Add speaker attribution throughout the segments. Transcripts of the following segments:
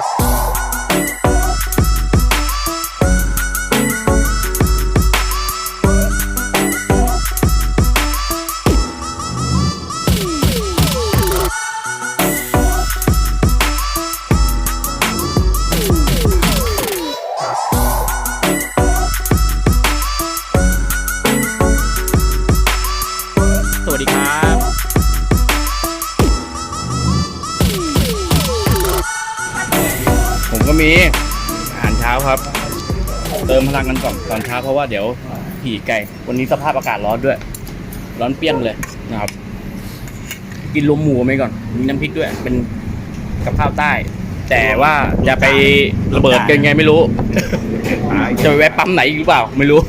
Speaker 1: ส ว่าเดี๋ยวผีไก่ วันนี้สภาพอากาศร้อนด้วย ร้อนเปรี้ยงเลยนะครับ กินรวมหมูไปก่อน มีน้ำพริกด้วย เป็นกับข้าวใต้ แต่ว่าจะไประเบิดกันไงไม่รู้ จะไปแวะปั๊มไหนอีกหรือเปล่า ไม่รู้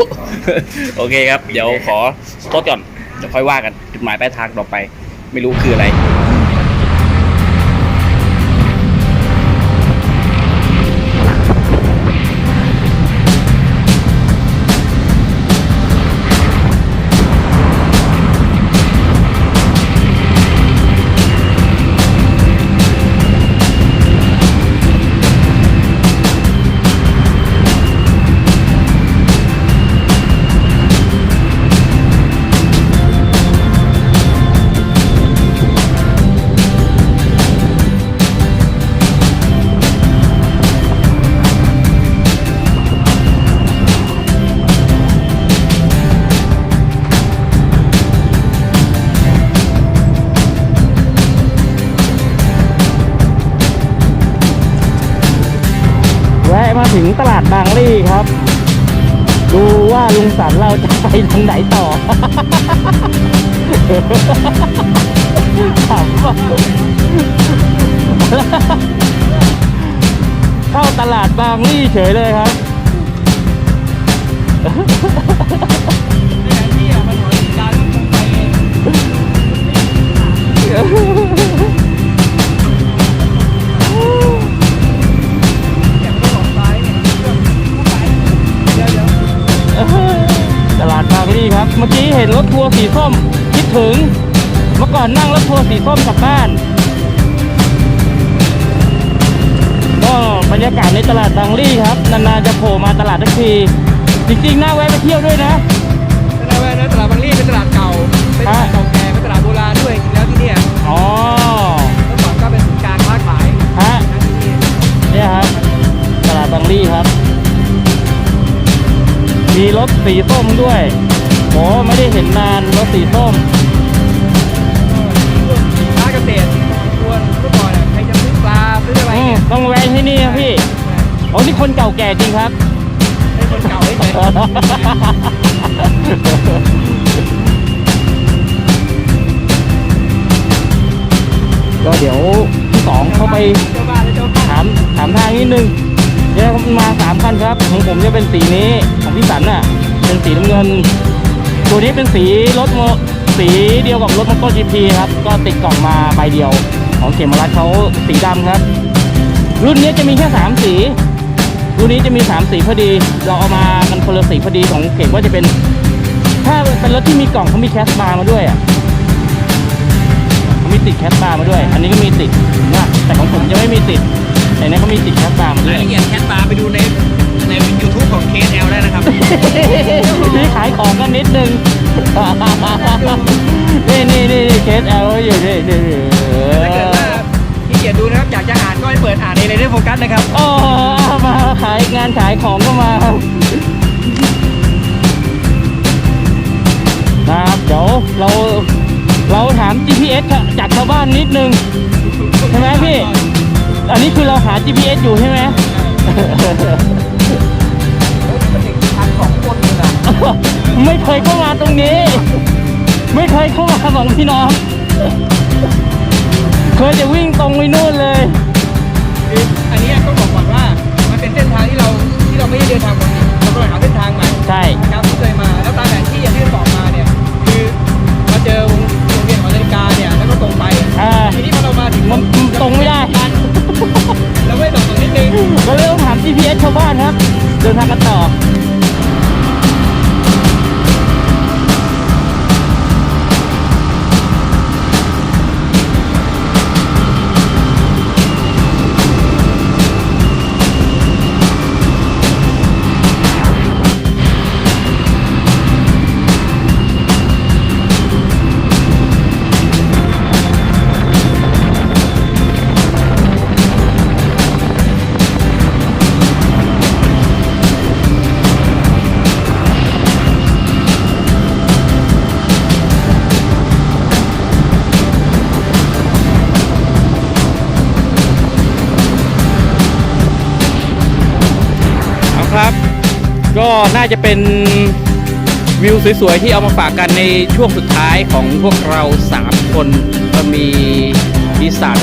Speaker 1: โอเคครับ เดี๋ยวขอสต๊อก่อนเดี๋ยวค่อยว่ากัน จุดหมายปลายทางต่อไป ไม่รู้คืออะไร
Speaker 2: ถึงตลาดบางลี่ครับ ดูว่าลุงสันเราจะไปทางไหนต่อถามว่าเข้าตลาดบางลี่เฉยเลยครับ ตลาดบางลี่ครับ เมื่อกี้เห็นรถทัวร์สีส้มคิดถึง เมื่อก่อนนั่งรถทัวร์สีส้มกลับบ้านก็บรรยากาศในตลาดบางลี่ครับนานๆจะโผล่มาตลาดทักทีจริงๆน่าแวะไปเที่ยวด้วยนะ
Speaker 3: ตลาดแวนะตลาดบางรีเป็นตลาดเก่าเป็นตลาดเก่าแก่เป็นตลาดโบราณด้วยจริงแล้วที่เนี่ย
Speaker 2: อ๋อ
Speaker 3: เมื่อก่อนก็เป็นศูนย์กลารค้าขาย
Speaker 2: ฮะ
Speaker 3: นะที่นี่
Speaker 2: เนี่ยครับตลาดบางลี่ครับ มีรถสีส้มด้วยโอ้ไม่ได้เห็นนานรถสีส้ม
Speaker 3: พวกสินค้าเกษตรควรเมื่อก่อนอะใครจะซื้อปลาซื้ออะไร
Speaker 2: อืม
Speaker 3: เนี่ย
Speaker 2: ต้องแวะที่นี่ครับพี่โอ้นี่คนเก่าแก่จริงครับ
Speaker 3: ให้คนเก่าให้เฉย
Speaker 2: ก็เดี๋ยวพี่สองเข้าไป
Speaker 3: เจ้าบ้านและเจ้าบ้าน
Speaker 2: ถามถามทางนิดนึง เนี่ยวมาสามคันครับของผมจะเป็นสีนี้ของพี่สันน่ะ เป็นสีน้ำเงิน ตัวนี้เป็นสีรถโมสีเดียวกับรถมอเตอร์จีพีครับ ก็ติดกล่องมาใบเดียว ของเขมรัฐเขาสีดำครับ รุ่นนี้จะมีแค่สามสี รุ่นนี้จะมีสามสีพอดี เราเอามากันคนละสีพอดีของเก่งว่าจะเป็น ถ้าเป็นรถที่มีกล่องเขามีแคสบาร์มาด้วยอะเขามีติดแคสบาร์มาด้วย อันนี้ก็มีติดนะแต่ของผมจะไม่มีติด แต่เนี้เขามีติดแคสบาร์มาด้
Speaker 3: รา
Speaker 2: วยย
Speaker 3: ละเอียดแคทปลาไปดูในในยูทูบของ KSL ได้นะครับ
Speaker 2: นี่ขายของกันนิดนึง นี่นี่นี่เคสเอลอยู่นี่นี่นี่
Speaker 3: ถ้าเกิดว่าขี้เกียจดูนะครับ อยากจะอ่านก็ให้เปิดอ่านในเรดโฟกัสนะครับ
Speaker 2: โอ้เอามาขายงานขายของก็มานะครับเดี๋ยวเราเราถาม GPS จากชาวบ้านนิดนึง ใช่ไหมพี่ อันนี้คือเราหา GPS อยู่ใช่ไหม
Speaker 3: พันสองคนเลยนะ
Speaker 2: ไม่เคยเข้ามาตรงนี้ ไม่เคยเข้ามาสองพี่น้อง เคยจะวิ่งตรงไปนู่นเลย
Speaker 3: คืออันนี้ต้องบอกก่อนว่ามันเป็นเส้นทางที่เราที่เราไม่ได้เดินทางปกติเราก็เลยหาเส้นทางใหม่
Speaker 2: ใช่
Speaker 3: นะครับที่เคยมาแล้วตามแผนที่อย่างที่บอกมาเนี่ยคือมาเจอวงวงเวียนของนาฬิกาเนี่ยแล้วก็ตรงไป
Speaker 2: อ่า
Speaker 3: ทีนี้พอเรามาถึง
Speaker 2: มันมันตรงไม่ได้
Speaker 3: เราไม่ตกตรงนิดนึง
Speaker 2: ก็เลยต้องถาม GPS ชาวบ้านครับ เดินทางกันต่อ น่าจะเป็นวิวสวยๆ ที่เอามาฝากกันในช่วงสุดท้ายของพวกเรา 3 คนก็มีดิสัน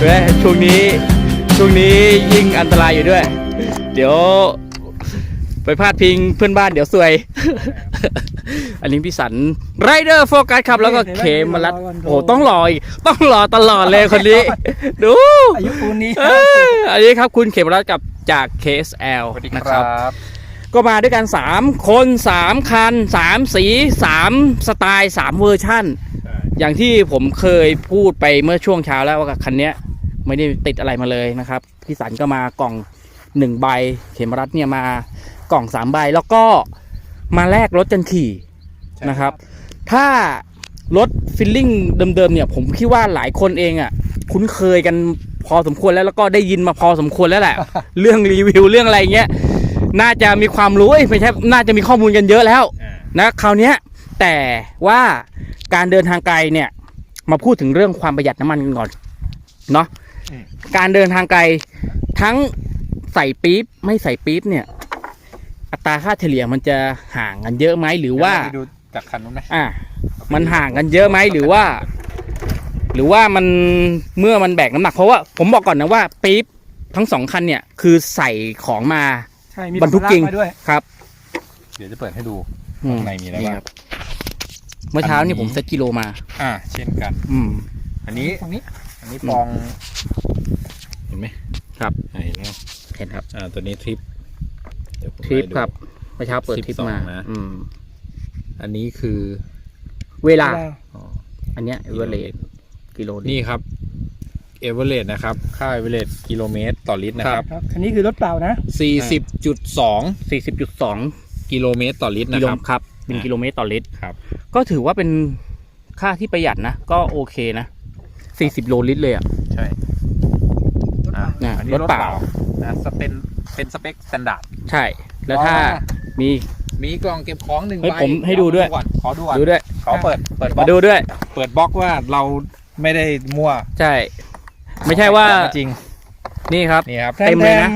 Speaker 2: เว้ยช่วงนี้ช่วงนี้ยิ่งอันตรายอยู่ด้วย เดี๋ยวไปพาดพิงเพื่อนบ้านเดี๋ยวซวย อันนี้พี่สันไรเดอร์โฟกัสครับ แล้วก็เคมมารัดโอ้ต้องรออีกต้องรอตลอดเลยคนนี้ ดู
Speaker 3: อายุปูนนี้
Speaker 2: เอออันนี้ครับคุณเขมรัตน์กับ จาก KSL นะครับก็มาด้วยกัน 3 คน 3 คัน 3 สี 3 สไตล์ 3 เวอร์ชั่น อย่างที่ผมเคยพูดไปเมื่อช่วงเช้าแล้วว่าคันเนี้ยไม่ได้ติดอะไรมาเลยนะครับ พี่สันก็มากล่อง 1 ใบ เขมรัตน์เนี่ยมากล่อง 3 ใบ แล้วก็มาแลกรถกันขี่นะครับ ถ้ารถฟิลลิ่งเดิมๆเนี่ยผมคิดว่าหลายคนเองอะคุ้นเคยกัน พอสมควรแล้วแล้วก็ได้ยินมาพอสมควรแล้วแหละ เรื่องรีวิวเรื่องอะไรเงี้ยน่าจะมีความรู้เอ้ยไม่ใช่น่าจะมีข้อมูลกันเยอะแล้วนะคราวเนี้ยแต่ว่าการเดินทางไกลเนี่ย มาพูดถึงเรื่องความประหยัดน้ำมันกันก่อนเนาะ
Speaker 4: อืม
Speaker 2: การเดินทางไกลทั้งใส่ปี๊บไม่ใส่ปี๊บเนี่ย อัตราค่าเฉลี่ยมันจะห่างกันเยอะไหมหรือว่า
Speaker 4: เดี๋ยเรไปดูจากคันนู้นไหม
Speaker 2: อะมันห่างกันเยอะไหมหรือว่า หรือว่ามันเมื่อมันแบกน้ำหนักเพราะว่าผมบอกก่อนนะว่าปี๊บทั้งสองคันเนี่ยคือใส่ของมา
Speaker 3: ใช่มี
Speaker 2: บรรทุกจริง
Speaker 3: มาด้วย
Speaker 2: ครับ
Speaker 4: เดี๋ยวจะเปิดให้ดู
Speaker 2: อืม
Speaker 4: ข้างในมีอะไรบ้าง
Speaker 2: นี่คเมื่อเช้า
Speaker 4: อันนี้
Speaker 2: นี่ผมเซตกิโลมา
Speaker 4: อ่า เช่นกัน
Speaker 2: อืม
Speaker 4: อันนี้
Speaker 3: ตรงนี้
Speaker 4: อันนี้ปอง เห็นไหม
Speaker 2: ครับ
Speaker 4: อ่าเห็นแล้ว
Speaker 2: เห็นครับ
Speaker 4: อ่า ตัวนี้ทริปเดี๋ยวผม
Speaker 2: ทริป
Speaker 4: ไล่ดู
Speaker 2: ครับเมื่อเช้าเปิดทริปมา
Speaker 4: 12นะ
Speaker 2: อืม
Speaker 4: อันนี้คือ
Speaker 2: เวลา
Speaker 3: เวลา
Speaker 4: อ๋อ
Speaker 2: อันเนี้ยเอเวอเรส กิโล
Speaker 4: นี่ครับเอเวอเรสนะครับ ค่าเอเวอเรสกิโลเมตรต่อลิตรนะครับ
Speaker 3: ครับอันนี้คือรถเปล่านะ
Speaker 4: 40.2
Speaker 2: สี่สิบจุดสอง
Speaker 4: กิโลเมตรต่อลิตร
Speaker 2: กิ
Speaker 4: นะ
Speaker 2: โล
Speaker 4: ครับ
Speaker 2: ครับเป็นกิโลเมตรต่อลิตร
Speaker 4: ครับ
Speaker 2: ก็ถือว่าเป็นค่าที่ประหยัดนะ ก็โอเคนะสี่สิบโลลิตรเลยอะ
Speaker 4: ใช่อะ
Speaker 2: เนี่ย
Speaker 4: อันนี้
Speaker 2: ร
Speaker 4: ร
Speaker 2: ถ
Speaker 4: ถ
Speaker 2: เป
Speaker 4: เป
Speaker 2: ล่า
Speaker 4: ล่า นะสเป็นเป็นสเปคสแตนดาร์ด
Speaker 2: ใช่ แล้วถ้ามี
Speaker 4: มีกล่องเก็บของหนึ่ง
Speaker 2: เฮ้ย
Speaker 4: ใบ
Speaker 2: ผมให้ดูด้วย
Speaker 4: ก่อนขอดูก่อน
Speaker 2: ดูด้วย
Speaker 4: ขอเปิดเปิดบล็
Speaker 2: มา
Speaker 4: อก
Speaker 2: ดูด้วย
Speaker 4: เปิดบล็อกว่าเรา ไม่ได้มั่ว
Speaker 2: ใช่ ไม่ใช่ว่า
Speaker 4: จริง
Speaker 2: นี่ครับ
Speaker 4: นี่ครับ
Speaker 2: เต็มเลยนะ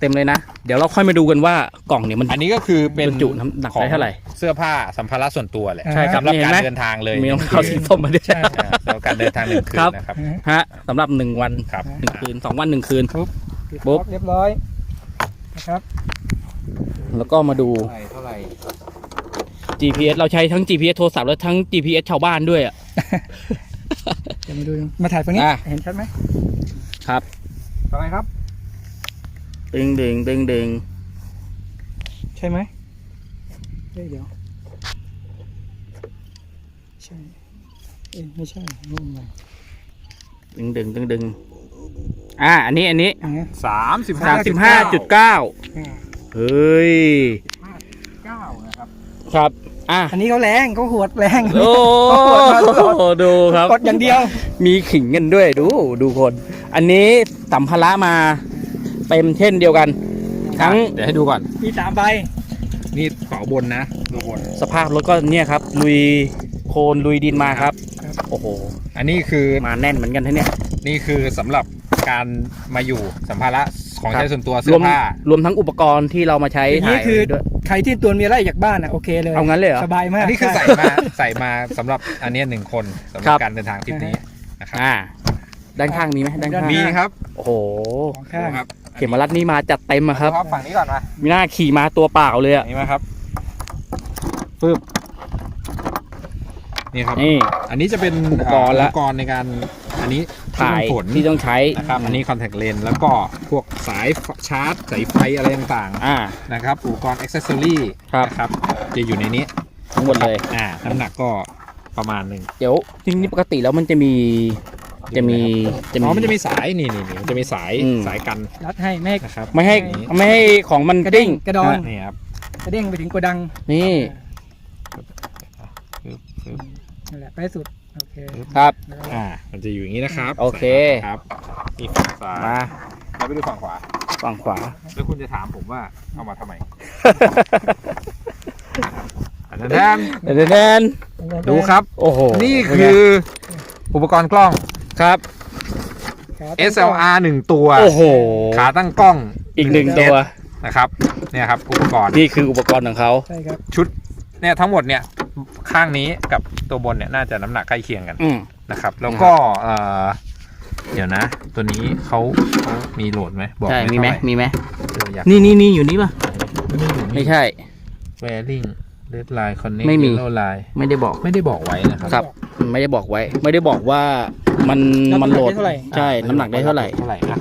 Speaker 2: เต็มเลยนะ เดี๋ยวเราค่อยมาดูกันว่ากล่องเนี่ยมัน
Speaker 4: อันนี้ก็คือเป็น
Speaker 2: บรรจุน้ำหนักได้เท่าไหร่
Speaker 4: เสื้อผ้าสัมภาระส่วนตัวแหละ
Speaker 3: ใช่ครับ
Speaker 4: สำหรับ
Speaker 2: นี่เห็
Speaker 4: กานร
Speaker 2: ไหม
Speaker 4: เดินทางเลย
Speaker 2: มีรองเท้าสีส้มมาด้วย
Speaker 3: ใช่
Speaker 4: อ่าสำหรับการเดินทางหนึ่งคืน
Speaker 2: ครับ
Speaker 4: นะครับ
Speaker 2: ฮะสำหรับหนึ่งวัน
Speaker 4: ครับ
Speaker 2: หนึ่งคืนสองวันหนึ่งคืน
Speaker 3: ปิด
Speaker 2: ปุ๊บ
Speaker 3: ล็อกเรียบร้อยนะครับ
Speaker 2: แล้วก็มาดู
Speaker 4: เท่าไหร่เท่าไหร่
Speaker 2: GPS เราใช้ทั้ง GPS โทรศัพท์และทั้ง GPS ชาวบ้านด้วยอะ
Speaker 3: เดี๋ยวมาดูมาถ่ายฝั่งนี้
Speaker 2: อะ
Speaker 3: เห็นชัดไหม
Speaker 2: ครับ
Speaker 3: ต่อไปครับ
Speaker 2: ดึงดึงดึงดึง
Speaker 3: ใช่ไหมเฮ้ยเดี๋ยว ใช่ เอ้ยไม่ใช่นู่นมา
Speaker 2: ดึงดึงดึงดึงอ่าอันนี้อันนี้
Speaker 3: อย่างเงี้ย
Speaker 4: สามสิบ
Speaker 2: สามสิบห้าจุดเก้า
Speaker 3: อ่า
Speaker 2: เฮ้ย
Speaker 4: เก้านะครับ
Speaker 2: ครับ อะ
Speaker 3: อันนี้เขาแรงเขาหวดแรง
Speaker 2: โอ้
Speaker 3: เขาหวดมาตลอด
Speaker 2: ดูครับ
Speaker 3: กดอย่างเดียว
Speaker 2: มีขิงกันด้วยดูดูคน อันนี้สัมภาระมาเต็มเช่นเดียวกัน ทั้ง
Speaker 4: เดี๋ยวให้ดูก่อน
Speaker 3: มีสามใบ
Speaker 4: นี่เป๋าบนนะดูบน
Speaker 2: สภาพรถก็เนี่ยครับ ลุยโคลนลุยดินมาครับ โอ้โห
Speaker 4: อันนี้คือ
Speaker 2: มาแน่นเหมือนกันท่าเนี่ย
Speaker 4: นี่คือสำหรับการมาอยู่สัมภาระของ
Speaker 2: ครับ
Speaker 4: ใช้ส่วนตัว
Speaker 2: ร
Speaker 4: เสื้
Speaker 2: ว
Speaker 4: อ
Speaker 2: ม
Speaker 4: ผ้าร
Speaker 2: วมทั้งอุปกรณ์ที่เรามาใช้
Speaker 3: อย่าง
Speaker 2: ถ่า
Speaker 3: นี้
Speaker 2: ย
Speaker 3: คือ
Speaker 2: ด้วย
Speaker 3: ใครที่ตัวมีอะไรจากบ้านอะโอเคเลย
Speaker 2: เอางั้นเลยเหรอ
Speaker 3: สบายมาก
Speaker 4: อันนี้คือ
Speaker 3: ช่
Speaker 4: ใส่มาใส่มาสำหรับอันเนี้ยหนึ่งคนสำห
Speaker 2: ครั
Speaker 4: รับ บการเดินทางทริปนี้นะครับ
Speaker 2: อ่า ด้านข้างมีไหมด้านข้าง
Speaker 4: มีครับ
Speaker 2: โอ้โห
Speaker 3: ของข้าง
Speaker 4: ดูครับ
Speaker 2: เข็มรัดนี่มาจัดเต็มอะครับ
Speaker 4: ดูฝั่งนี้ก่อนมา
Speaker 2: มีหน้าขี่มาตัวเปล่าเลยอะ
Speaker 4: นี่มาครับฟึบนี่ครับ
Speaker 2: นี่
Speaker 4: อันนี้จะเป็น
Speaker 2: อุปกรณ์ละ
Speaker 4: อุปกรณ์ในการอันนี้
Speaker 2: ถ่าย
Speaker 4: ที่มันผล
Speaker 2: ที่ต้องใช้
Speaker 4: นะครับอันนี้คอนแทคเลนส์แล้วก็พวกสายชาร์จสายไฟอะไรต่าง
Speaker 2: อ่า
Speaker 4: ๆนะครับอุปกรณ์อ็อกเซสซอรี่
Speaker 2: ครับ
Speaker 4: นะครับจะอยู่ในนี้
Speaker 2: ทั้งหมดเลย
Speaker 4: อ่าน้ำหนักก็ประมาณหนึ่ง
Speaker 2: เดี๋ยวจริงๆปกติแล้วมันจะมีจะมีจะ
Speaker 4: อ๋อมันจะมีสายนี่นี่นี่มันจะมีสาย
Speaker 2: อืม
Speaker 4: สายกัน
Speaker 3: รัดให้ไม่ให้
Speaker 4: นะครับ
Speaker 2: ไม่ให้ไม่ให้ของมัน
Speaker 3: กระเด้
Speaker 2: ดิ้
Speaker 3: ง
Speaker 2: ง
Speaker 3: กระดอน
Speaker 2: อะ
Speaker 4: นี่ครับ
Speaker 3: กระเด้งไปถึงโกดัง
Speaker 2: นี่
Speaker 4: ฟึบฟึบ
Speaker 3: นั่นแหละไปสุด โอเค
Speaker 2: ครับ
Speaker 4: อ่า มันจะอยู่อย่างนี้นะครับ
Speaker 2: โอเค
Speaker 4: ครับ มีฝั่งซ้าย
Speaker 2: มา
Speaker 4: เราไปดูฝั่งขวา
Speaker 2: ฝั่งขวา
Speaker 4: แล้วคุณจะถามผมว่าเอามาทำไมอันนั้นแทน
Speaker 2: เดี๋ยวแนน
Speaker 4: ดูครับ
Speaker 2: โอ้โห
Speaker 4: นี่คืออุปกรณ์กล้อง
Speaker 2: ครับ
Speaker 3: ครับ
Speaker 4: SLR หนึ่งตัว
Speaker 2: โอ้โห
Speaker 4: ขาตั้งกล้อง
Speaker 2: อีกหนึ่งตัว
Speaker 4: นะครับ เนี่ยครับ อุปกรณ์
Speaker 2: นี่คืออุปกรณ์ของเขา
Speaker 3: ใช่ครับ
Speaker 4: ชุด เนี่ยทั้งหมดเนี่ยข้างนี้กับตัวบนเนี่ยน่าจะน้ำหนักใกล้เคียงกัน
Speaker 2: อืม
Speaker 4: นะครับ แล้วก็เอ่อเดี๋ยวนะ ตัวนี้เขาเขามีโหลดไหมบอก
Speaker 2: ใช่ มีไหม
Speaker 4: เท่าร่
Speaker 2: มีไหม
Speaker 4: เอออยาก
Speaker 2: นี่นี่นี่อยู่นี่ป่ะ
Speaker 4: ไม่อยู่
Speaker 2: ไม่ใช่
Speaker 4: แวริ่งเ e ดไลน์คอนเนค
Speaker 2: ไม่มี
Speaker 4: โลไลน์
Speaker 2: ไม่ได้บอก
Speaker 4: ไม่ได้บอกไว้นะครับ
Speaker 2: ครับ ไม่ได้บอกไว้ ไม่ได้บอกว่ามัน
Speaker 3: น้ำหนัก
Speaker 2: มันโหลด
Speaker 3: ได้เท่าไหร่
Speaker 2: ใช่ น้ำหนักได้เท่าไหร่
Speaker 4: เท่าไหร่นะ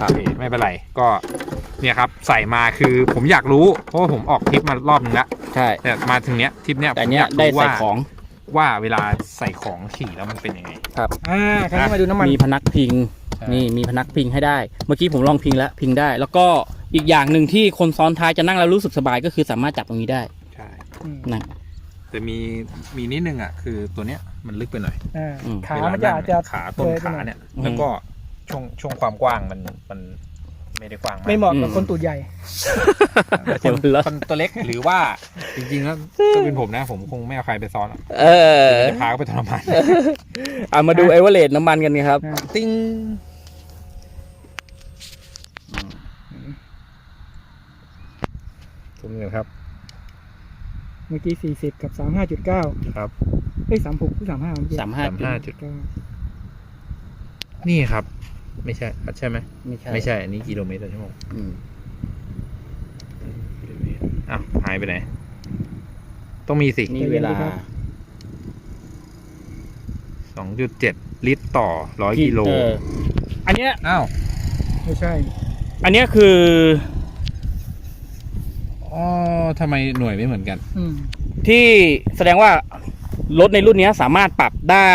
Speaker 2: ครั
Speaker 4: โอบเคไม่เป็นไรก็ เนี่ยครับใส่มาคือผมอยากรู้ เพราะว่าผมออกทริปมารอบนึงแล้ว
Speaker 2: ใช่
Speaker 4: แต่มาถึงเนี้ยทริปเนี้ย
Speaker 2: แต่
Speaker 4: ผม
Speaker 2: เนี้
Speaker 4: อยยาก
Speaker 2: ได้
Speaker 4: รู้
Speaker 2: ใส่
Speaker 4: ว่า
Speaker 2: ของ
Speaker 4: ว่าเวลาใส่ของขี่แล้วมันเป็นยังไง
Speaker 3: อ่าคราวนี้มาดูน้ำมัน
Speaker 2: มีพนักพิง
Speaker 4: ใช่
Speaker 2: นี่มีพนักพิงให้ได้ เมื่อกี้ผมลองพิงแล้วพิงได้ แล้วก็อีกอย่างหนึ่งที่คนซ้อนท้ายจะนั่งแล้วรู้สึกสบายก็คือสามารถจับตรงนี้ได้
Speaker 4: ใช่
Speaker 3: อืม
Speaker 2: นะ
Speaker 4: แต่มีมีนิดนึงอะคือตัวเนี้ยมันลึกไปหน่อย
Speaker 3: อ่า
Speaker 2: อืม
Speaker 3: ขา
Speaker 4: เวล
Speaker 3: มันจะอาจจะ
Speaker 4: ขาต้น
Speaker 3: เลยไป
Speaker 4: ขา
Speaker 3: หน่อย
Speaker 4: เนี่ย
Speaker 2: อืม
Speaker 4: แล้วก็ช่วงช่วงความกว้างมันมัน ไม่ได้กว้างมาก
Speaker 3: ไม่เหมาะกับ
Speaker 2: อืม
Speaker 3: คนตูดใหญ่
Speaker 4: คนคนตัวเล็กหรือว่าจริงๆแล้วถ้าเป็นผมนะ ผมคงไม่เอาใครไปซ้อนหรอก
Speaker 2: เออ
Speaker 4: จะพาเขาไปทรมาน
Speaker 2: เอามาดูเอเวอเรน้ำมันกันครับ
Speaker 3: อ่า
Speaker 4: ติ้งทุ่มเงินครับ
Speaker 3: เมื่อกี้สี่สิบกับสามห้าจุดเก้า
Speaker 4: ครับ
Speaker 3: เอ้ยสามหกสามห้า
Speaker 2: สามห้า
Speaker 4: สามห้าจุด
Speaker 3: เก้า
Speaker 4: นี่ครับ ไม่ใช่ใช่ไหม
Speaker 2: ไม่ใช่
Speaker 4: ไม่ใช่ อันนี้กิโลเมตรต่อชั่วโมง
Speaker 2: อืม
Speaker 4: อ้าวหายไปไหน ต้องมีสิ
Speaker 2: นี่เวลา
Speaker 4: สองจุดเจ็ดลิตรต่อร้อยกิโล
Speaker 2: เอออันเนี้ย
Speaker 4: อ้าว
Speaker 3: ไม่ใช่
Speaker 2: อันเนี้ยคือ
Speaker 4: อ๋อทำไมหน่วยไม่เหมือนกัน
Speaker 3: อืม
Speaker 2: ที่แสดงว่ารถในรุ่นเนี้ยสามารถปรับได้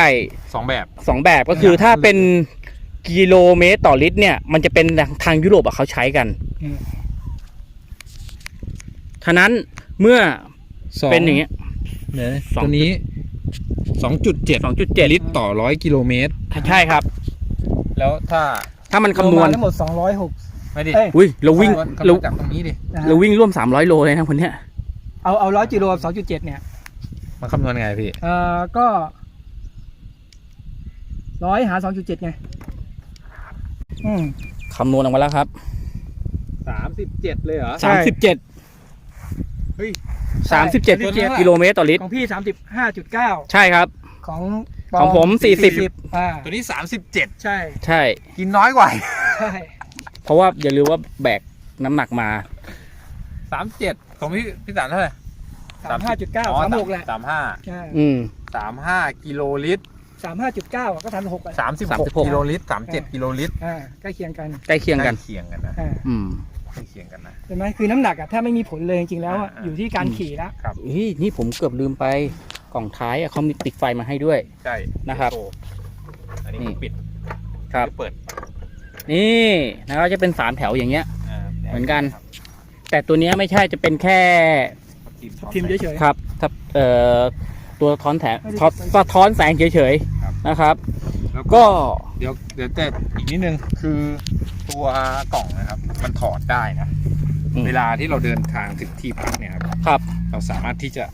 Speaker 4: สองแบบ
Speaker 2: สองแบบก็คือถ้าเป็น กิโลเมตรต่อลิตรเนี่ย มันจะเป็นทางยุโรปอะเขาใช้กัน
Speaker 3: อืม
Speaker 2: ฉะนั้นเมื่อ
Speaker 4: สอง
Speaker 2: เป็นอย่างเงี้ย
Speaker 4: เนี่ย
Speaker 2: สอง
Speaker 4: ตัวนี้สองจุดเจ็ด
Speaker 2: สองจุดเจ็ด
Speaker 4: ลิตรต่อร้อยกิโลเมตร
Speaker 2: ใช่ครับ
Speaker 4: แล้วถ้า
Speaker 2: ถ้ามันคำนวณ
Speaker 3: รมทั้งหมดสองร้อยหก
Speaker 4: ไม่ดิ
Speaker 3: เอ้ย
Speaker 2: อุ้ยเราวิ่ง
Speaker 4: คำน
Speaker 2: เรา
Speaker 4: วณจากตรงนี้ดิ
Speaker 2: เราวิ่งร่วม300โลเลยนะคนเนี้ย
Speaker 3: เอาเอาร้อยกิโลสองจุดเจ็ดเนี่ย
Speaker 4: มันคำนวณไงพี่
Speaker 3: เอ่อก็ร้อยหาสองจุดเจ็ดไงอืม
Speaker 2: คำนวณออกมาแล้วครับ
Speaker 4: สามสิบเจ็ดเลยเหรอ
Speaker 3: ใช่
Speaker 2: 37
Speaker 4: เฮ้ย
Speaker 2: 37กิโลเมตรต่อลิตร
Speaker 3: ของพี่สามสิบห้าจุดเก้า
Speaker 2: ใช่ครับ
Speaker 3: ของ
Speaker 2: ของผม40
Speaker 3: อ่า
Speaker 4: ตัวนี้สามสิบเจ็ด
Speaker 3: ใช่
Speaker 2: ใช่
Speaker 4: กินน้อยกว่า
Speaker 3: ใช่
Speaker 2: เพราะว่าอย่าลืมว่าแบกน้ำหนักมา
Speaker 4: สามเจ็ดของพี่พี่สารเท่าไหร่
Speaker 3: สามห้าจุดเก้าสามหกแหละ
Speaker 4: สามห้า
Speaker 3: ใช่
Speaker 2: อืม
Speaker 4: สามห้ากิโลลิตร
Speaker 3: สามห้าจุดเก้าก็สามหกไป
Speaker 4: สามสิบหก
Speaker 2: 36
Speaker 4: กิโลลิตรสามเจ็ดกิโลลิตร
Speaker 3: อ่าใกล้เคียงกัน
Speaker 2: ใกล้เคียงกัน
Speaker 4: ใเคียงกันนะ
Speaker 3: อ่า
Speaker 2: อืม
Speaker 4: ใกล้เคียงกันนะ
Speaker 3: เห็นไหมคือน้ำหนักอะถ้าไม่มีผลเลยจริงๆแล้วอะ
Speaker 4: อ่า
Speaker 3: อยู่ที่การขี่แล้ว
Speaker 2: เฮ้ยนี่ผมเกือบลืมไปกล่องท้ายอะเขามีติดไฟมาให้ด้วย
Speaker 4: ใช่
Speaker 2: นะครับ
Speaker 4: โชว์อันนี้
Speaker 2: นี่
Speaker 4: ปิด
Speaker 2: ครับ
Speaker 4: เปิด
Speaker 2: นี่นะครับจะเป็นสามแถวอย่างเงี้ย
Speaker 4: อ่า
Speaker 2: เหมือนกัน แต่ตัวเนี้ยไม่ใช่จะเป็นแค่
Speaker 3: พิมพ์เฉย
Speaker 2: ครับถ้าเอ่อ ตัวท้อนแสง
Speaker 3: ไม่ได้
Speaker 2: ท้อน
Speaker 3: ติดไฟ
Speaker 2: สะท้อนแสงเฉย
Speaker 4: ครับ
Speaker 2: ๆนะครับ
Speaker 4: แล้ว
Speaker 2: ก็
Speaker 4: เดี๋ยวเดี๋ยวแต่อีกนิดนึงคือตัวกล่องนะครับ มันถอดได้นะ
Speaker 2: อืม
Speaker 4: เวลาที่เราเดินทางถึงที่พักเนี่ยครับ
Speaker 2: ครับ
Speaker 4: เราสามารถที่จะ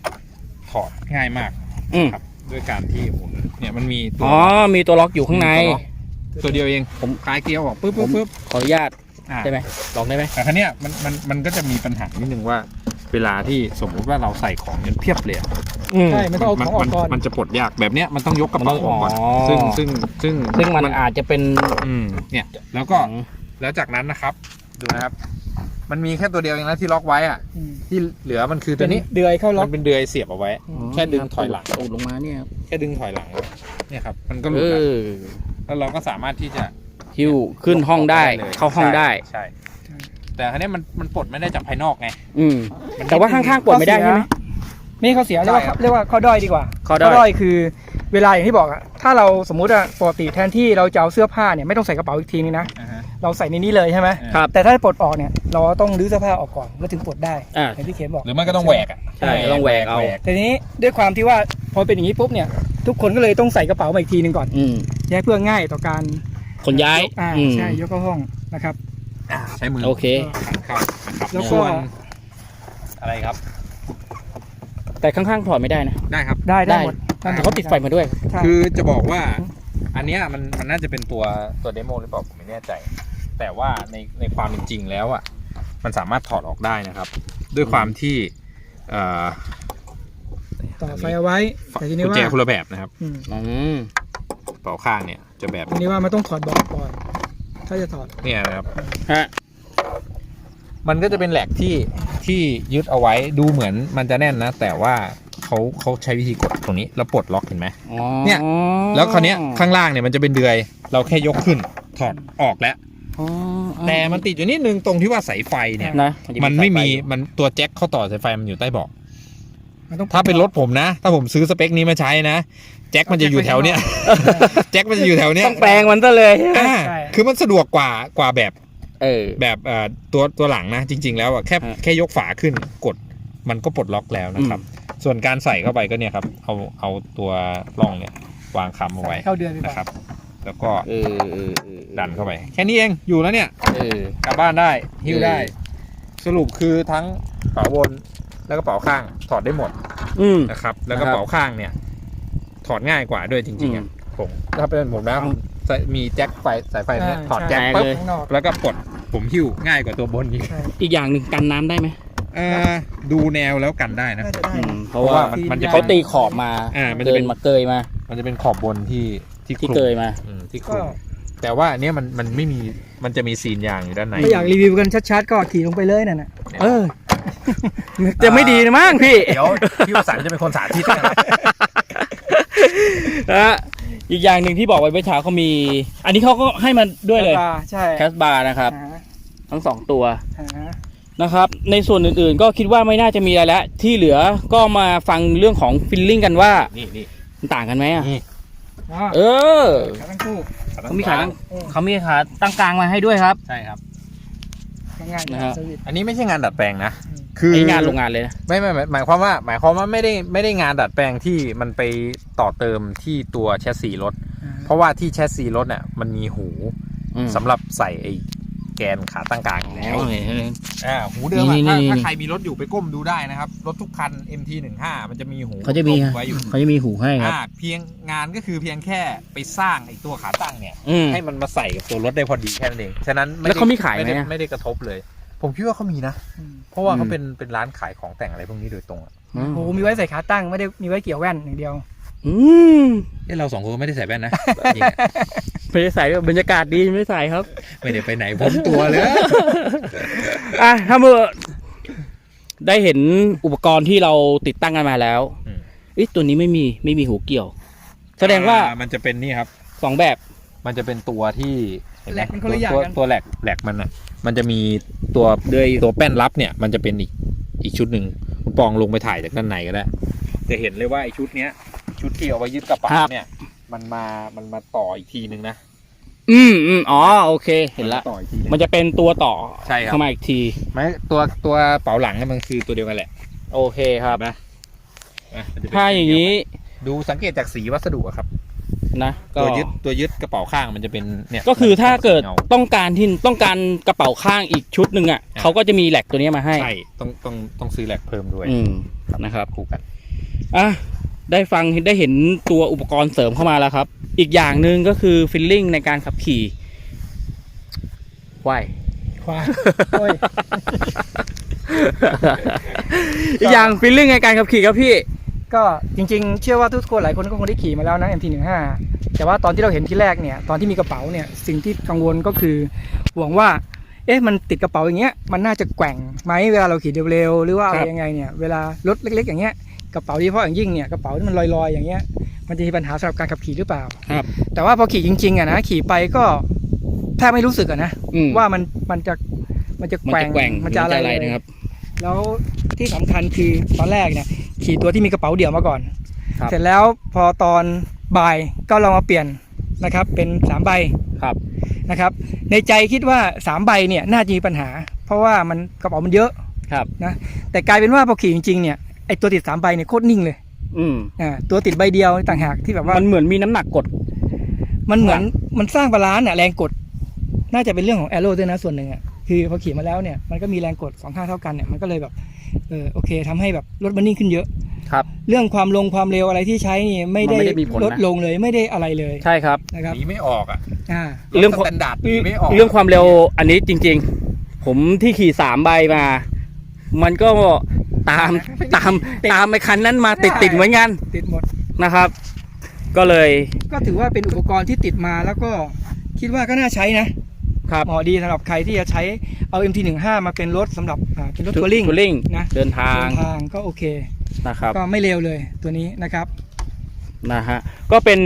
Speaker 4: ถอดง่ายมาก
Speaker 2: อืม
Speaker 4: ครับด้วยการที่หมุนเนี่ยมันมีตัว
Speaker 2: อ๋อมีตัวล็อกอยู่ข้างใน
Speaker 4: มีตัวล็อกตัวเดียวเองผมคลายเกียร์ออกปุ๊บปุ๊บปุ๊บ
Speaker 2: ขออนุญาต
Speaker 4: อ่า
Speaker 2: ได้ไหมลองได้ไหม
Speaker 4: แต่ครั้นี้ยมันมันมันก็จะมีปัญหานิดนึงว่า เวลาที่สมมุติว่าเราใส่ของเงินเพียบเลยอะ
Speaker 2: อืม
Speaker 3: ๆ ใช่ไม่ต้องเอาของออกก่อน
Speaker 4: มันจะปลดยากแบบเนี้ยมันต้องยกกระเป๋าออกก่อน
Speaker 2: อ๋อ
Speaker 4: ซึ่งซึ่งซึ่ง
Speaker 2: ซึ่งมันอาจจะเป็น
Speaker 4: อืมเนี่ย แล้วก็แล้วจากนั้นนะครับ ดูนะครับ มันมีแค่ตัวเดียวเองนะที่ล็อกไว้อะ
Speaker 3: อืม
Speaker 4: ที่เหลือมันคือตัวนี้
Speaker 3: เดือยเข้าล็อ
Speaker 4: มั
Speaker 3: ก
Speaker 4: นเป็นเดือยเสียบเอาไว้ แค่ดึงถอยหลัง
Speaker 2: ตูดลงมาเนี่ยครับ
Speaker 4: แค่ดึงถอยหลัง เนี่ยครับ มันก็หลุ
Speaker 2: เอ
Speaker 4: ด
Speaker 2: อ
Speaker 4: แล้วแล้วเราก็สามารถที่จะ
Speaker 2: หิ้วขึ้นห้องได้
Speaker 4: ลย
Speaker 2: เข้าห้องได้
Speaker 4: ใช่ใช่ แต่ครั้นี้ยมันมันปลดไม่ได้จากภายนอกไง
Speaker 2: อืม
Speaker 4: มัน
Speaker 2: แต่ว่าข้างๆปวดไม่ได้ใช่ไหม
Speaker 3: ไม่เขาเสียเรียกว่า
Speaker 4: ใช่ครับ
Speaker 3: เรียกว่าข้อด้อยดีกว่า
Speaker 2: ข้อด้อย
Speaker 3: คือเวลาอย่างที่บอกอะถ้าเราสมมุติอะปกติแทนที่เราจะเอาเสื้อผ้าเนี่ยไม่ต้องใส่กระเป๋าอีกทีนึงนะ
Speaker 4: อ่าฮะ
Speaker 3: เราใส่ในนี้เลยใช่ไหม
Speaker 2: ครับ
Speaker 3: แต่ถ้าปลดออกเนี่ยเราต้องรื้อเสื้อผ้าออกก่อนแล้วถึงปลดได้
Speaker 2: อ่า
Speaker 3: อย่างที่เขียนบอก
Speaker 4: หรือไม่ก็ต้องแหวกอะ
Speaker 2: ใช่ต้องแหวกเอา
Speaker 3: แต่ทีนี้ด้วยความที่ว่าพอเป็นอย่างนี้ปุ๊บเนี่ยทุกคนก็เลยต้องใส่กระเป๋ามาอีกทีหนึ่งก่อน
Speaker 2: อืม
Speaker 3: แยกเพื่อง่ายต่อการ
Speaker 2: ขนย้าย
Speaker 3: กอ่า
Speaker 2: อืม
Speaker 3: ใช่ยกเข้าห้องนะครับ
Speaker 4: ใช้มือ
Speaker 2: โอเค
Speaker 4: ขันเข้านะครับ
Speaker 3: แล้วก็
Speaker 4: ส่วนอะไรครับ
Speaker 2: แต่ข้างๆถอดไม่ได้นะ
Speaker 4: ได้ครับ
Speaker 3: ได้ได้
Speaker 2: ได้
Speaker 3: หมด
Speaker 2: แต่เขาติดไฟมาด้วย
Speaker 3: ใช่
Speaker 4: คือจะบอกว่า อันเนี้ยมันมันน่าจะเป็นตัวตัวเดโมหรือเปล่าผมไม่แน่ใจ แต่ว่าในในความเป็นจริงแล้วอะมันสามารถถอดออกได้นะครับ ด้วยความที่เอ่อ
Speaker 3: ต่อไฟเอาไว้ แต่ทีนี้
Speaker 4: กุญ
Speaker 3: ว่า
Speaker 4: แจคนละแบบนะครับ
Speaker 3: อืม
Speaker 2: อืม
Speaker 4: เป๋าข้างเนี่ยจะแบบ
Speaker 3: ทีนี้ว่ามันต้องถอดบอกก่อนถ้าจะถอด
Speaker 4: เนี่ยนะครับ
Speaker 2: ฮะ
Speaker 4: มันก็จะเป็นแหลกที่ ที่ยึดเอาไว้ดูเหมือนมันจะแน่นนะ แต่ว่าเขาเขาใช้วิธีกดตรงนี้แล้วปลดล็อกเห็นไหม
Speaker 2: อ๋อ
Speaker 4: เนี่ย แล้วคราวเนี้ยข้างล่างเนี่ยมันจะเป็นเดือย เราแค่ยกขึ้นถอดออกแล้ว
Speaker 2: อ๋อ
Speaker 4: แต่มันติดอยู่นิดนึงตรงที่ว่าสายไฟเนี่ย
Speaker 2: นะ
Speaker 4: มันไม่มีมันตัวแจ็คเข้าต่อสายไฟมันอยู่ใต้เบาะ
Speaker 3: มันต้อง
Speaker 4: ถ้าเป็นรถผมนะ ถ้าผมซื้อสเปคนี้มาใช้นะ แจ็คมันจะอยู่แถวเนี้ยแจ็คมันจะอยู่แถวเนี้ย
Speaker 2: ต้องแปลงมันซะเลย
Speaker 4: อ่าคือมันสะดวกกว่ากว่าแบบ
Speaker 2: เออ
Speaker 4: แบบเอ่อตัวตัวหลังนะจริง ๆ แล้วอะแค่
Speaker 2: ฮะ
Speaker 4: แค่ยกฝาขึ้นกดมันก็ปลดล็อกแล้วนะครับ ส่วนการใส่เข้าไปก็เนี่ยครับ เอาเอาตัวร่องเนี่ยวางค้ำเอาไว้
Speaker 3: เข้าเดือนไปก่อน
Speaker 4: นะครับ แล้วก็
Speaker 2: เออเออเออ
Speaker 4: ดันเข้าไป แค่นี้เองอยู่แล้วเนี่ย
Speaker 2: เออ
Speaker 4: กลับบ้านได้หิ้วได้
Speaker 2: เออ
Speaker 4: สรุปคือทั้งเป๋าบนแล้วก็เป๋าข้างถอดได้หมด
Speaker 2: อืม
Speaker 4: นะครับ แล้วก็
Speaker 2: นะครับ
Speaker 4: เป๋าข้างเนี่ย ถอดง่ายกว่าด้วยจริงๆ
Speaker 2: อื
Speaker 4: อะ
Speaker 2: ม
Speaker 4: ผมถ้าเป็นผมนะผ มใส่มีแจ็คไฟสายไฟเนี่ย
Speaker 3: ใช่
Speaker 4: ถอดแจ็ค
Speaker 2: ใช่
Speaker 4: ปุ๊บ
Speaker 2: เลย
Speaker 3: ข้างนอก
Speaker 4: แล้วก็ปลดผมหิ้วง่ายกว่าตัวบนอีก
Speaker 3: ใช่
Speaker 2: อีกอย่างหนึ่งกันน้ำได้ไหม
Speaker 4: เอ่อดูแนวแล้วกันได้นะ
Speaker 3: น่าจะได้
Speaker 2: อืมเพ
Speaker 4: เพ
Speaker 2: ราะ
Speaker 4: ราะ
Speaker 2: ว่า
Speaker 4: ว่ามันมันจะ
Speaker 2: เขา
Speaker 4: เป็น
Speaker 2: ตีขอบมา
Speaker 4: อ่ามันจะ
Speaker 2: เดิ
Speaker 4: เป็นน
Speaker 2: มาเกยมา
Speaker 4: มันจะเป็นขอบบนที่ที่
Speaker 2: ที่
Speaker 4: คลุม
Speaker 2: เกยมา
Speaker 4: อืมที่คลุมแต่ว่าอันเนี้ยมันมันไม่มีมันจะมีซีนยางอยู่ด้านใน
Speaker 3: ถ้าอยากรีวิวกันชัดๆ ก็ขี่ลงไปเลยนั่นน่ะ
Speaker 2: เออ จะไม่ดีนะมั้งพี่
Speaker 4: เดี๋ยวพี่วสันต์จะเป็นคนสาธิตนะครับ
Speaker 2: นะฮะ อีกอย่างหนึ่งที่บอกไว้เมื่อเช้าเขามี อันนี้เขาก็ให้มาด้วยเลย
Speaker 3: อ่าใช่
Speaker 2: แคสบาร์นะครับ
Speaker 3: อ่า
Speaker 2: ทั้งสองตัว
Speaker 3: อ่า
Speaker 2: นะครับ ในส่วนอื่นๆ ก็คิดว่าไม่น่าจะมีอะไรแล้วที่เหลือก็มาฟังเรื่องของฟิลลิ่งกันว่า
Speaker 4: นี่นี่
Speaker 2: มันต่างกันไหมอะ
Speaker 4: นี่
Speaker 3: อ๋อ
Speaker 2: เออ
Speaker 3: ขาทั้งคู่
Speaker 2: เขามีขาตั้งเขามีขาตั้งกลางมาให้ด้วยครับ
Speaker 4: ใช่ครับ
Speaker 3: ง่ายๆ
Speaker 2: นะฮะ
Speaker 3: สวิตช์
Speaker 4: อันนี้ไม่ใช่งานดัดแปลงนะ
Speaker 3: อืม
Speaker 4: คือ
Speaker 2: ไองานโรงงานเลยนะ
Speaker 4: ไม่ไม่ไม่หมายความว่า หมายความว่าไม่ได้ไม่ได้งานดัดแปลงที่มันไปต่อเติมที่ตัวแชสซีรถ
Speaker 3: อ่า
Speaker 4: เพราะว่าที่แชสซีรถเนี่ยมันมีหู
Speaker 2: อืม
Speaker 4: สำหรับใส่ไอ้แกนขาตั้งกลางอยู่แล้ว
Speaker 2: โอเค
Speaker 4: อ่าหูเดิมอะ
Speaker 2: นี่
Speaker 4: ถ้า
Speaker 2: นี่
Speaker 4: ถ้า
Speaker 2: นี่
Speaker 4: ใครมีรถอยู่ไปก้มดูได้นะครับ รถทุกคัน MT15 มันจะมีหู
Speaker 2: เขาจะมี
Speaker 4: กลไว้อยู่
Speaker 2: เขาจะมีหูให้ครับ
Speaker 4: อ่าเพียงงานก็คือเพียงแค่ไปสร้างไอ้ตัวขาตั้งเนี่ย
Speaker 2: อืม
Speaker 4: ให้มันมาใส่กับตัวรถได้พอดีแค่นั้นเอง ฉะนั้นไได้
Speaker 2: แล้วเขามีขายไหม
Speaker 4: ไม่ได้
Speaker 2: อะ
Speaker 4: ไม่ได้กระทบเลย ผมคิดว่าเขามีนะ
Speaker 3: อืม
Speaker 4: เพราะว่า
Speaker 2: อืม
Speaker 4: เขาเป็นเป็นร้านขายของแต่งอะไรพวกนี้โดยตรงอะ
Speaker 2: อืม
Speaker 3: โอ้โหมีไว้ใส่ขาตั้งไม่ได้มีไว้เกี่ยวแว่นอย่างเดียว
Speaker 2: อืม
Speaker 4: เอ้เราสองคนไม่ได้ใส่แว่นนะจริงอะ
Speaker 2: ไม่ได้ใส่ด้วยบรรยากาศดีไม่ได้ใส่ครับ
Speaker 4: ไม่ได้ไปไหนผมตัวเลย
Speaker 2: อะถ้าเมื่อได้เห็นอุปกรณ์ที่เราติดตั้งกันมาแล้ว
Speaker 4: อืม
Speaker 2: เอ๊ะตัวนี้ไม่มีไม่มีหูเกี่ยว แสดงว่า
Speaker 4: อ่มันจะเป็นนี่ครับ
Speaker 2: สองแบบ
Speaker 4: มันจะเป็นตัวที่เห็นไห
Speaker 3: แหลกมันคนละอย่าง
Speaker 4: ตัว
Speaker 3: กัน
Speaker 4: ตัวแหลกแหลกมันอะ มันจะมีตัว
Speaker 2: เดือยอยู่
Speaker 4: ตัวแป้นรับเนี่ย มันจะเป็นอีกอีกชุดหนึ่งคุณปองลงไปถ่ายจากด้านในก็ได้จะเห็นเลยว่าไอ้ชุดเนี้ย ชุดที่เอาไว้ยึดกระเป๋าเนี่ย มันมามันมาต่ออีกทีนึงนะ
Speaker 2: อืมอืมอ๋อโอเค เห็นละ
Speaker 4: มัมาต่ออีกทีนึง
Speaker 2: มันจะเป็นตัวต่อ
Speaker 4: ใช่ครับ
Speaker 2: เข้ามาอีกที
Speaker 4: ไม่ตัวตัวเป๋าหลังเนี่ยมันคือตัวเดียวกันแหละ
Speaker 2: โอเคครับ
Speaker 4: เห็นไหมอะมันจะเป็น
Speaker 2: ถ้าอย่างนี้
Speaker 4: ดูสังเกตจากสีวัสดุอะครับ
Speaker 2: นะก็
Speaker 4: ตัวยึดตัวยึดกระเป๋าข้างมันจะเป็นเนี่ย
Speaker 2: ก็คือถ้าเกิด
Speaker 4: ง
Speaker 2: ต้องการที่ต้องการกระเป๋าข้างอีกชุดหนึ่งอะ
Speaker 4: อะ
Speaker 2: เขาก็จะมีแหลกตัวนี้มาให้
Speaker 4: ใช่ต้องต้องต้องซื้อแหลกเพิ่มด้วย
Speaker 2: อืมนะครับ
Speaker 4: คู่กัน
Speaker 2: อะได้ฟังได้เห็นตัวอุปกรณ์เสริมเข้ามาแล้วครับ อีกอย่างหนึ่งก็คือฟิลลิ่งในการขับขี่ว่าย
Speaker 3: ควายโอ้ย
Speaker 2: อีกอย่างฟิลลิ่งในการขับขี่ครับพี่
Speaker 3: ก็จริงๆ เชื่อว่าทุกคนหลายคนก็คงได้ขี่มาแล้วนะ MT15 แต่ว่าตอนที่เราเห็นที่แรกเนี่ยตอนที่มีกระเป๋าเนี่ยสิ่งที่กังวลก็คือห่วงว่า เอ๊ะมันติดกระเป๋าอย่างเงี้ยมันน่าจะแกว่งไหมเวลาเราขี่เร็วๆหรือว่าอะไร
Speaker 2: ครับ
Speaker 3: ยังไงเนี่ยเวลารถเล็ก ๆ อย่างเงี้ยกระเป๋าโดยเฉพาะอย่างยิ่งเนี่ยกระเป๋าที่มันลอยๆอย่างเงี้ยมันจะมีปัญหาสำหรับการขับขี่หรือเปล่า
Speaker 2: ครับ
Speaker 3: แต่ว่าพอขี่จริงๆอะนะขี่ไปก็แทบไม่รู้สึกอะนะ
Speaker 2: อืม
Speaker 3: ว่ามันมันจะมันจะ
Speaker 2: มัน
Speaker 3: แกว่
Speaker 2: จะ
Speaker 3: ง
Speaker 2: แกว่ง
Speaker 3: มันจะอะไร
Speaker 2: ห
Speaker 3: เลย
Speaker 2: นะครับ
Speaker 3: แล้วที่สำคัญคือตอนแรกเนี่ย ขี่ตัวที่มีกระเป๋าเดี่ยวมาก่อน
Speaker 2: ครับ
Speaker 3: เสร็จแล้วพอตอนบ่ายก็ลองมาเปลี่ยนนะครับ เป็น3ใบ
Speaker 2: ครับ
Speaker 3: นะครับ ในใจคิดว่า3ใบเนี่ยน่าจะมีปัญหา เพราะว่ามันกระเป๋ามันเยอะ
Speaker 2: ครับ
Speaker 3: นะแต่กลายเป็นว่าพอขี่จริงๆเนี่ยไอตัวติด3ใบเนี่ยโคตรนิ่งเลย
Speaker 2: อืม
Speaker 3: อ่าตัวติดใบเดียวต่างหากที่แบบว่า
Speaker 2: มันเหมือนมีน้ำหนักกด
Speaker 3: มันเหมือนมันสร้างบาลานซ์อะแรงกด น่าจะเป็นเรื่องของแอโร่ด้วยนะส่วนหนึ่งอะคือพอขี่มาแล้วเนี่ยมันก็มีแรงกดสองข้างเท่ากันเนี่ยมันก็เลยแบบ เออโอเคทำให้แบบรถมันนิ่งขึ้นเยอะ
Speaker 2: ครับ
Speaker 3: เรื่องความลงความเร็วอะไรที่ใช้นี่ไม่ได้
Speaker 2: มันไม่ได้มีผลนะ
Speaker 3: ลดลงเลยไม่ได้อะไรเลย
Speaker 2: ใช่ครับ
Speaker 3: นะครับ
Speaker 4: หนีไม่ออกอะ
Speaker 3: อ่า
Speaker 2: เรื่อง
Speaker 4: สแตนดาร์ดหนีไม่ออก
Speaker 2: เรื่องความเร็วอันนี้จริงผมที่ขี่สามใบมา มันก็ตามตามตามไอ้คันนั้นมาติดติดๆเหมือนกัน
Speaker 3: ติดหมด
Speaker 2: นะครับ ก็เลย
Speaker 3: ก็ถือว่าเป็นอุปกรณ์ที่ติดมาแล้วก็คิดว่าก็น่าใช้นะ ครับเหมาะดีสำหรับใครที่จะใช้เอา MT15 มาเป็นรถสำหรับอ่าเป็นรถทัวริง
Speaker 2: ทัวริง
Speaker 3: นะ
Speaker 2: เดินทาง
Speaker 3: เดินทางก็โอเค
Speaker 2: นะครับ
Speaker 3: ก็ไม่เลวเลยตัวนี้นะครับ
Speaker 2: นะฮะก็เป็น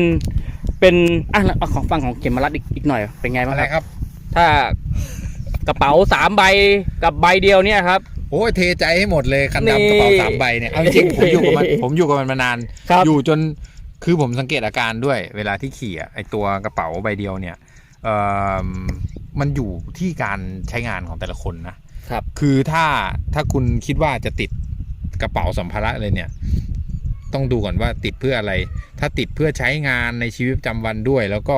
Speaker 2: เป็นอะแล้วเอาของฟังของเกมมารัดอีกอีกหน่อยเป็นไงบ้าง
Speaker 4: อะไร
Speaker 2: ครับ
Speaker 4: ครับ
Speaker 2: ถ้ากระเป๋าสามใบกับใบเดียวเนี่ยครับ
Speaker 4: โอ้ยเทใจให้หมดเลยคัน
Speaker 2: นี่
Speaker 4: ดำกระเป๋าสามใบเนี่ยเอาจริงๆผมอยู่กับมันผมอยู่กับมันมานาน
Speaker 2: ครับ
Speaker 4: อยู่จนคือผมสังเกตอาการด้วย เวลาที่ขี่อะไอตัวกระเป๋าใบเดียวเนี่ยเอ่อ มันอยู่ที่การใช้งานของแต่ละคนนะครับ คือถ้าถ้าคุณคิดว่าจะติดกระเป๋าสัมภาระเลยเนี่ย ต้องดูก่อนว่าติดเพื่ออะไร ถ้าติดเพื่อใช้งานในชีวิตประจำวันด้วย แล้วก็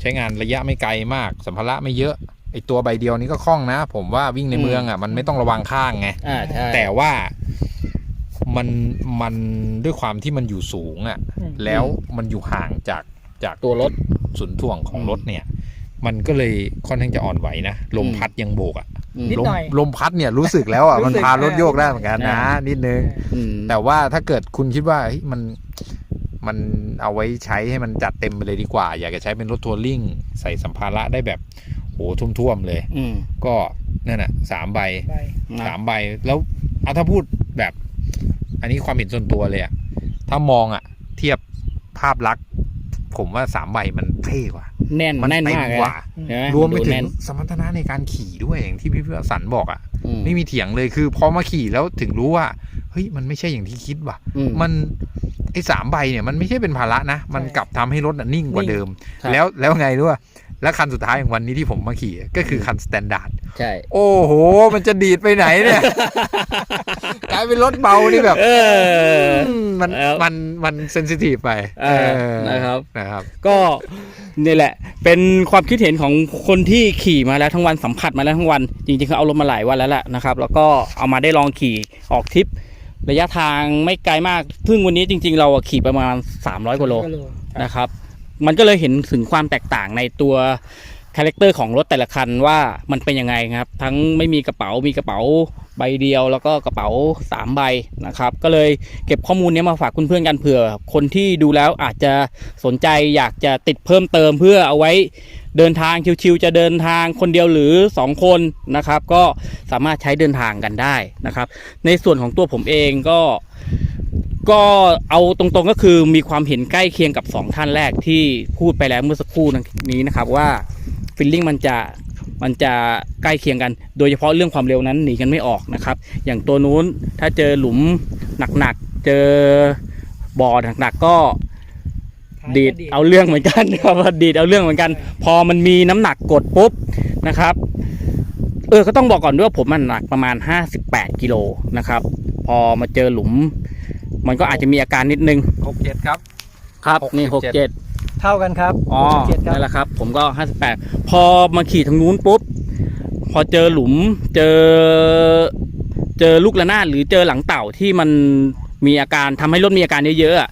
Speaker 4: ใช้งานระยะไม่ไกลมาก สัมภาระไม่เยอะไอตัวใบเดียวนี้ก็คล่องนะ ผมว่าวิ่งในเมืองอะมันไม่ต้องระวังข้างไง
Speaker 2: อ่าใช่
Speaker 4: แต่ว่ามันมันด้วยความที่มันอยู่สูงอะ่ะ
Speaker 3: อืม
Speaker 4: แล้วมันอยู่ห่างจากจาก
Speaker 2: ตัวรถ
Speaker 4: ศูนย์ถ่วงของรถเนี่ย มันก็เลยค่อนข้างจะอ่อนไหวนะลม
Speaker 2: อืม
Speaker 4: พัดยังโบกอะ่ะ
Speaker 2: อืม
Speaker 3: นิด
Speaker 4: ลม
Speaker 3: หน่อย
Speaker 4: ลมพัดเนี่ยรู้สึกแล้วอะ่ะ
Speaker 3: รู้
Speaker 4: มัน
Speaker 3: สึก
Speaker 4: พารถ
Speaker 3: อ่า
Speaker 4: โยกได้เหมือนกันนะ
Speaker 2: อ่า
Speaker 4: นิดนึง
Speaker 2: อืม
Speaker 4: แต่ว่าถ้าเกิดคุณคิดว่าเฮ้ยมันมันเอาไว้ใช้ให้มันจัดเต็มไปเลยดีกว่า อยากจะใช้เป็นรถทัวริงใส่สัมภาระได้แบบโหท่วมๆเลย
Speaker 2: อืม
Speaker 4: ก็นั่นน่ะสามใบ
Speaker 3: ไป
Speaker 2: นะ
Speaker 4: สามใบแล้วเอาถ้าพูดแบบ อันนี้ความเห็นส่วนตัวเลยอะถ้ามองอะเทียบภาพลักษณ์ ผมว่าสามใบมันเท่กว่า
Speaker 2: แน่น
Speaker 4: มัน
Speaker 2: แน่น
Speaker 4: เต็ม
Speaker 2: มากเลย
Speaker 4: กว่า
Speaker 2: ใช่ไหม
Speaker 4: รวมไป
Speaker 2: ดู
Speaker 4: ถึง
Speaker 2: แน่น
Speaker 4: สมรรถนะในการขี่ด้วยอย่างที่พี่พิสันบอกอะ
Speaker 2: อืม
Speaker 4: ไม่มีเถียงเลยคือพอมาขี่แล้วถึงรู้ว่าเฮ้ยมันไม่ใช่อย่างที่คิดว่ะ
Speaker 2: อื
Speaker 4: มันไอ้สามใบเนี่ยมันไม่ใช่เป็นภาระนะ มันกลับทำให้รถน่ะนิ่งกว่าเดิม
Speaker 2: ครับ
Speaker 4: แล้วแล้วไงรู้ป่ะ แล้วคันสุดท้ายของวันนี้ที่ผมมาขี่อะก็คือคันสแตนดาร์ด
Speaker 2: ใช่
Speaker 4: โอ้โห มันจะดีดไปไหนเนี่ย กลายเป็นรถเบานี่แบบ
Speaker 2: เออ
Speaker 4: มมัน
Speaker 2: แล้ว
Speaker 4: มันมันเซนซิทีฟไป
Speaker 2: เออนะครับ
Speaker 4: นะครับ
Speaker 2: ก็นี่แหละ เป็นความคิดเห็นของคนที่ขี่มาแล้วทั้งวันสัมผัสมาแล้วทั้งวัน จริงๆเขาเอารถมาหลายวันแล้วแหละนะครับ แล้วก็เอามาได้ลองขี่ออกทริประยะทางไม่ไกลมาก ซึ่งวันนี้จริง ๆ เราอะขี่ประมาณ 300กิโลนะครับ มันก็เลยเห็นถึงความแตกต่างในตัวคาแรคเตอร์ของรถแต่ละคันว่ามันเป็นยังไงครับ ทั้งไม่มีกระเป๋ามีกระเป๋าใบเดียวแล้วก็กระเป๋าสามใบนะครับ ก็เลยเก็บข้อมูลนี้มาฝากคุณเพื่อนๆกันเผื่อ คนที่ดูแล้วอาจจะสนใจอยากจะติดเพิ่มเติมเพื่อเอาไว้เดินทางชิวๆจะเดินทางคนเดียวหรือ 2 คนนะครับ ก็สามารถใช้เดินทางกันได้นะครับ ในส่วนของตัวผมเองก็ ก็เอาตรงๆก็คือมีความเห็นใกล้เคียงกับ 2 ท่านแรกที่พูดไปแล้วเมื่อสักครู่นี้นะครับว่าฟิลลิ่งมันจะมันจะใกล้เคียงกัน โดยเฉพาะเรื่องความเร็วนั้นหนีกันไม่ออกนะครับ อย่างตัวนู้นถ้าเจอหลุมหนักๆ เจอบ่อหนักๆก็ดีดเอาเรื่องเหมือนกันครับดีดเอาเรื่องเหมือนกัน พอมันมีน้ำหนักกดปุ๊บนะครับ เออก็ต้องบอกก่อนด้วยว่าผมมันหนักประมาณ 58กิโลนะครับ พอมาเจอหลุม มันก็อาจจะมีอาการนิดนึง
Speaker 4: หกเจ็ดครับ
Speaker 2: ครับนี่หกเจ็ด
Speaker 3: เท่ากันครับ
Speaker 2: อ๋อ
Speaker 3: เจ็ดครับ
Speaker 2: นั่นแหละครับ ผมก็ห้าสิบแปดพอมาขี่ทางนู้นปุ๊บ พอเจอหลุมเจอ เจอลูกระนาดหรือเจอหลังเต่าที่มันมีอาการทำให้รถมีอาการเยอะๆอะ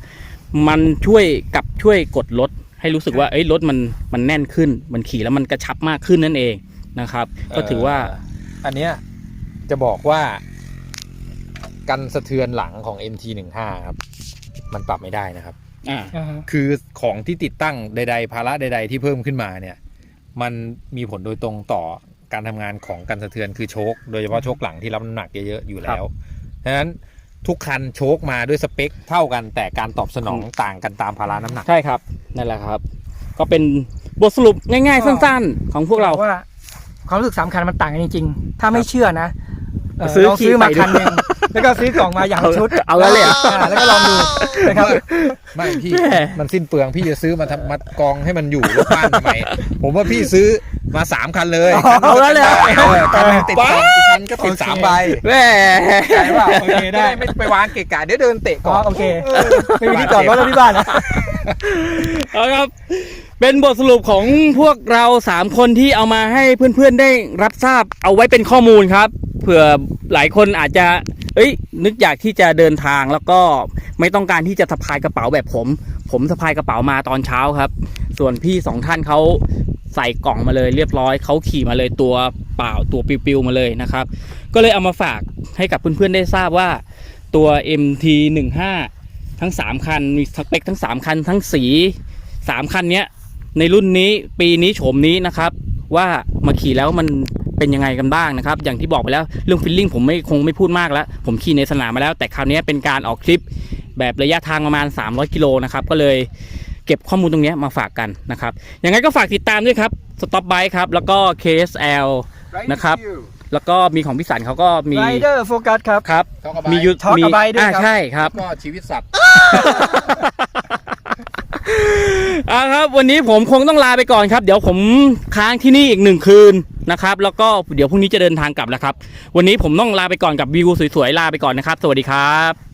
Speaker 2: มันช่วยกับช่วยกดรถให้รู้สึกว่าเอ้ยรถมันมันแน่นขึ้น มันขี่แล้วมันกระชับมากขึ้นนั่นเองนะครับ ก็ถือว่า
Speaker 4: เอันเนี้ยจะบอกว่า กันสะเทือนหลังของ MT15 ครับ มันปรับไม่ได้นะครับ
Speaker 2: อ่า
Speaker 3: อ่าฮะ
Speaker 4: คือของที่ติดตั้งใด ๆ ภาระใด ๆ ที่เพิ่มขึ้นมาเนี่ย มันมีผลโดยตรงต่อการทำงานของกันสะเทือนคือโชค โดยเฉพาะโชคหลังที่รับน้ำหนักเยอะๆอยู่แล้วดังนั้นทุกคันโชคมาด้วยสเปคเท่ากันแต่การตอบสนองต่างกันตามภาระน้ำหนัก
Speaker 2: ใช่ครับนั่นแหละครับ ก็เป็นบทสรุปง่ายๆสั้นๆ ของพวกเรา
Speaker 3: ว่าความรู้สึกสามคันมันต่างกันจริงๆ ถ้าไม่เชื่อนะเซื้
Speaker 2: อ
Speaker 3: ลองซื้อมา
Speaker 2: ขี่ใส่ดู
Speaker 3: คันหนึ่ง แล้วก็ซื้อกล่องมาอย่างละชุด
Speaker 2: เอาแล้วเลยเหรอา
Speaker 3: แล้วก็ลองดูนะครับ
Speaker 4: ไม่พี่
Speaker 2: แม่
Speaker 4: มันสิ้นเปลืองพี่จะซื้อมาทำมัดกองให้มันอยู่รถบ้านทำไมผมว่าพี่ซื้อมาสามคันเลย
Speaker 2: เอาแล้วเลยเหรอ
Speaker 4: ออคันหนึงติดกล่องอีกคันก็ติด
Speaker 3: โอเค
Speaker 4: สามใบ
Speaker 2: แหม่
Speaker 3: ใช่ป่ะโอเคได้
Speaker 4: ไม่ไปวางเกะกะเดี๋ยวเดินเตะ
Speaker 3: อ๋
Speaker 4: ก่
Speaker 3: อ
Speaker 4: อน
Speaker 3: โอเคไม่มีที่จอดรถแล้วที่บ้านนะ
Speaker 2: เอาครับเป็นบทสรุปของพวกเราสามคนที่เอามาให้เพื่อนๆได้รับทราบเอาไว้เป็นข้อมูลครับ เผื่อหลายคนอาจจะ เอ้ย นึกอยากที่จะเดินทางแล้วก็ไม่ต้องการที่จะสะพายกระเป๋าแบบผม ผมสะพายกระเป๋ามาตอนเช้าครับ ส่วนพี่สองท่านเขาใส่กล่องมาเลยเรียบร้อยเขาขี่มาเลยตัวเปล่าตัวปิวๆมาเลยนะครับ ก็เลยเอามาฝากให้กับเพื่อนๆได้ทราบว่าตัว MT15 ทั้ง 3 คันมีสเปคทั้ง 3 คัน ทั้งสี 3 คันเนี้ยในรุ่นนี้ปีนี้โฉมนี้นะครับ ว่ามาขี่แล้วมัน เป็นยังไงกันบ้างนะครับ อย่างที่บอกไปแล้วเรื่องฟิลลิ่งผมไม่คงไม่พูดมากแล้ว ผมขี่ในสนามมาแล้ว แต่คราวนี้เป็นการออกคลิปแบบระยะทางประมาณ 300 กิโลนะครับ ก็เลยเก็บข้อมูลตรงเนี้ยมาฝากกันนะครับยังไงก็ฝากติดตามด้วยครับสต็อปไบค์ครับ แล้วก็ KSL นะครับ แล้วก็มีของพิสันเขาก็มี
Speaker 3: ไรเดอร์โฟกัสครับ
Speaker 2: ครับ
Speaker 4: Talk about
Speaker 2: มียู
Speaker 3: Talk
Speaker 2: มี
Speaker 3: about ด้วย
Speaker 2: อ่า
Speaker 3: ครับ
Speaker 2: ใช่ครับ
Speaker 4: ก็ชีวิตสัตว์
Speaker 2: อ่าครับ วันนี้ผมคงต้องลาไปก่อนครับ เดี๋ยวผมค้างที่นี่อีกหนึ่งคืนนะครับ แล้วก็เดี๋ยวพรุ่งนี้จะเดินทางกลับแล้วครับ วันนี้ผมต้องลาไปก่อนกับวิวสวยๆลาไปก่อนนะครับ สวัสดีครับ